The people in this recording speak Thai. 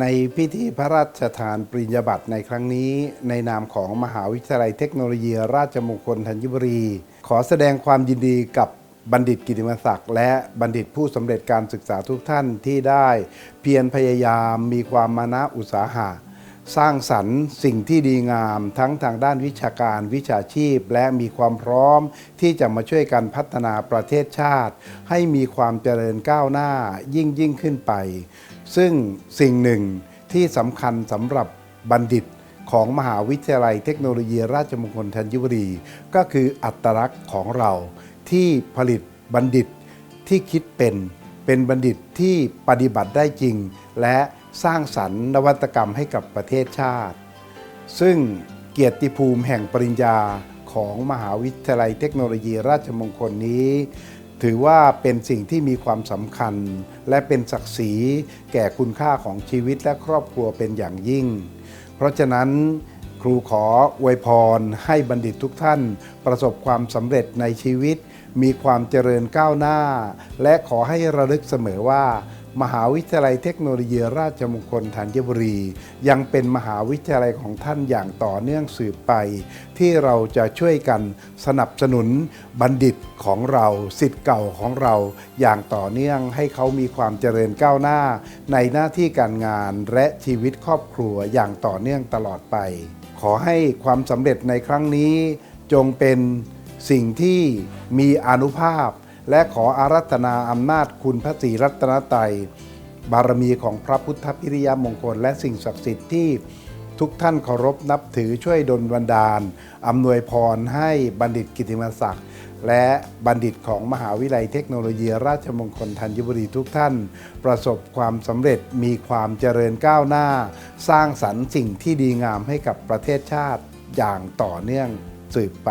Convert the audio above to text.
ในพิธีพระราชทานปริญญาบัตรในครั้งนี้ ในนามของมหาวิทยาลัยเทคโนโลยี ราชมงคลธัญบุรี ขอแสดงความยินดีกับบัณฑิตกิติมศักดิ์และบัณฑิตผู้สำเร็จการศึกษาทุกท่านที่ได้ เพียรพยายามมีความมานะอุตสาหะ สร้างสรรค์สิ่งที่ดีงาม ทั้งทางด้านวิชาการวิชาชีพ และมีความพร้อมที่จะมาช่วยกันพัฒนาประเทศชาติ ให้มีความเจริญก้าวหน้ายิ่งยิ่งขึ้นไป ซึ่งสิ่งหนึ่งที่สำคัญสำหรับบัณฑิตของมหาวิทยาลัยเทคโนโลยีราชมงคลธัญบุรี ก็คืออัตลักษณ์ของเรา ที่ผลิตบัณฑิตที่คิดเป็น เป็นบัณฑิตที่ปฏิบัติได้จริง และ สร้างสรรค์นวัตกรรมให้กับประเทศชาติ ซึ่งเกียรติภูมิแห่งปริญญาของมหาวิทยาลัยเทคโนโลยีราชมงคลนี้ ถือว่าเป็นสิ่งที่มีความสำคัญ และเป็นศักดิ์ศรีแก่คุณค่าของชีวิตและครอบครัวเป็นอย่างยิ่ง เพราะฉะนั้นครูขออวยพรให้บัณฑิตทุกท่าน ประสบความสำเร็จในชีวิต มีความเจริญก้าวหน้า และขอให้ระลึกเสมอว่า มหาวิทยาลัยเทคโนโลยีราชมงคลธัญบุรี ยังเป็นมหาวิทยาลัยของท่านอย่างต่อเนื่องสืบไป ที่เราจะช่วยกันสนับสนุนบัณฑิตของเราสิทธิ์เก่าของเรา อย่างต่อเนื่องให้เขามีความเจริญก้าวหน้า ในหน้าที่การงานและชีวิตครอบครัวอย่างต่อเนื่องตลอดไป ขอให้ความสำเร็จในครั้งนี้จงเป็นสิ่งที่มีอนุภาพ และขออารัธนาอำนาจคุณพระศรีรัตนตรัยบารมีของพระพุทธพิริยมงคล และสิ่งศักดิ์สิทธิ์ที่ทุกท่านเคารพนับถือช่วยดลบันดาลอำนวยพรให้บัณฑิตกิติมศักดิ์และบัณฑิตของมหาวิทยาลัยเทคโนโลยี ราชมงคลธัญบุรีทุกท่าน ประสบความสำเร็จมีความเจริญก้าวหน้า สร้างสรรค์สิ่งที่ดีงามให้กับประเทศชาติอย่างต่อเนื่องสืบไป